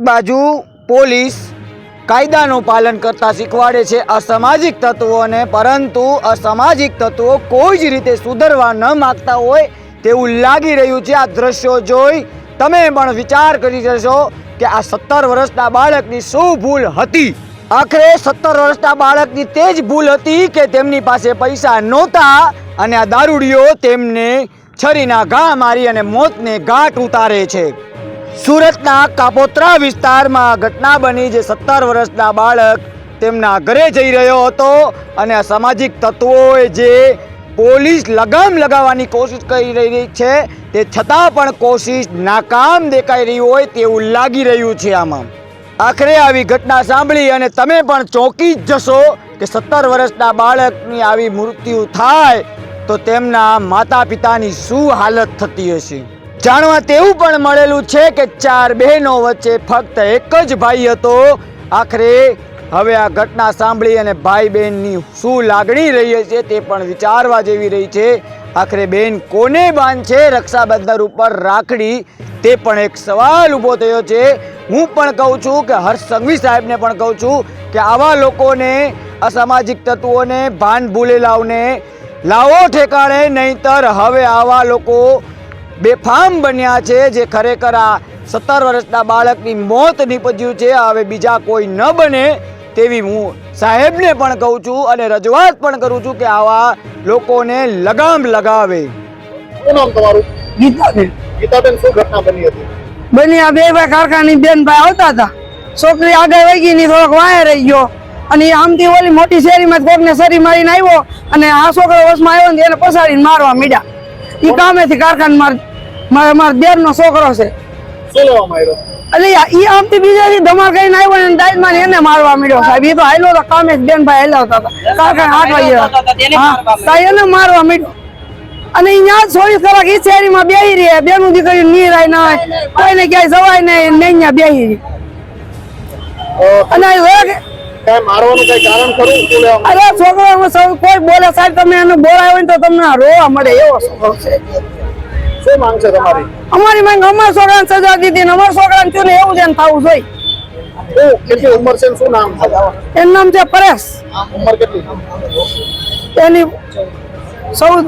બાજુ પોલીસ કાયદાનું પાલન કરતા શીખવાડે છે અસામાજિક તત્વોને, પરંતુ અસામાજિક તત્વો કોઈ જ રીતે સુધરવા ન માગતા હોય તેવું લાગી રહ્યું છે. આ દ્રશ્યો જોઈ તમે પણ વિચાર કરી જશો કે આ સત્તર વર્ષના બાળકની શું ભૂલ હતી? આખરે સત્તર વર્ષના બાળકની તે જ ભૂલ હતી કે તેમની પાસે પૈસા નહોતા અને આ દારૂડીઓ તેમને છરીના ઘા મારી અને મોતને ઘાટ ઉતારે છે. સુરતના કાપોત્રા વિસ્તારમાં ઘટના બની જે સત્તર વર્ષના બાળક તેમના ઘરે જઈ રહ્યો હતો અને સામાજિક તત્વોએ જે પોલીસ લગામ લગાવવાની કોશિશ કરી રહી છે, તે છતાં પણ કોશિશ નાકામ દેખાઈ રહી હોય તેવું લાગી રહ્યું છે આમાં. આખરે આવી ઘટના સાંભળી અને તમે પણ ચોંકી જ જશો કે સત્તર વર્ષના બાળકની આવી મૃત્યુ થાય તો તેમના માતા પિતાની શું હાલત થતી હશે? જાણવા તેવું પણ મળેલું છે કે ચાર બહેનો વચ્ચે ફક્ત એક જ ભાઈ હતો. આખરે હવે આ ઘટના સાંભળી અને ભાઈ બહેનની શું લાગણી રહી છે તે પણ વિચારવા જેવી રહી છે. આખરે બહેન કોને બાંધશે રક્ષાબંધન ઉપર રાખડી? તે પણ એક સવાલ ઊભો થયો છે. હું પણ કહું છું કે હર્ષ સંઘવી સાહેબને પણ કહું છું કે આવા લોકોને, અસામાજિક તત્વોને, ભાન ભૂલેલાઓને લાવો ઠેકાણે, નહીંતર હવે આવા લોકો બેફામ બન્યા છે જે ખરેખર આ સત્તર વર્ષના બાળકની મોત નીપજ્યું છે. હવે બીજા કોઈ ન બને તેવી હું સાહેબને પણ કહું છું અને રજૂઆત પણ કરું છું કે આવા લોકોને લગામ લગાવે. તમારું? ગીતાબેન. શું ઘટના બની હતી? બની આ બે ભાઈ કારખાની બેન ભાઈ આવતા હતા. છોકરી આગળ વહી ગઈ ની થોડોક વાય રહી ગયો. અને એ આમથી ઓલી મોટી શેરીમાં કોકને સરી મારીને આવ્યો અને આ છોકરો વસમાં આવ્યો ને એને પસાડીને મારવા મીડ્યા. એ કામેથી કારખાન માર મારા દેરનો છોકરો છે. શું લેવામાં આવ્યો એટલે ઈ આમથી બીજાથી ધમાલ કરીને આવ્યો ને દાજમાં એને મારવા મીડ્યો સાહેબ. એ તો હાલ્યો તો કામે બેન ભાઈ હલાવતા હતા કારખાને આઠ વાગે હા એને મારવા મીડ્યો. અને અહીંયા ચોવીસ કલાક ઈ શેરીમાં બેહી રહી. બેનું દીકરી નીરાય ના હોય. કોઈને ક્યાંય જવાય નહીં અહીંયા બેહી રહી. અને અરે છોકરો કોઈ બોલે સાહેબ તમે એને બોલાય હોય તો તમને રોવા મળે એવો છોકરો છે. શું માંગ છે તમારી? અમારી માંગ અમારા છોકરાને સજા દીધી અમારા છોકરાને થયું ને એવું જ એને થવું જોઈએ. કેટલી ઉંમર છે શું નામ એનું નામ છે પરેશ. ઉંમર કેટલી? એની ચૌદ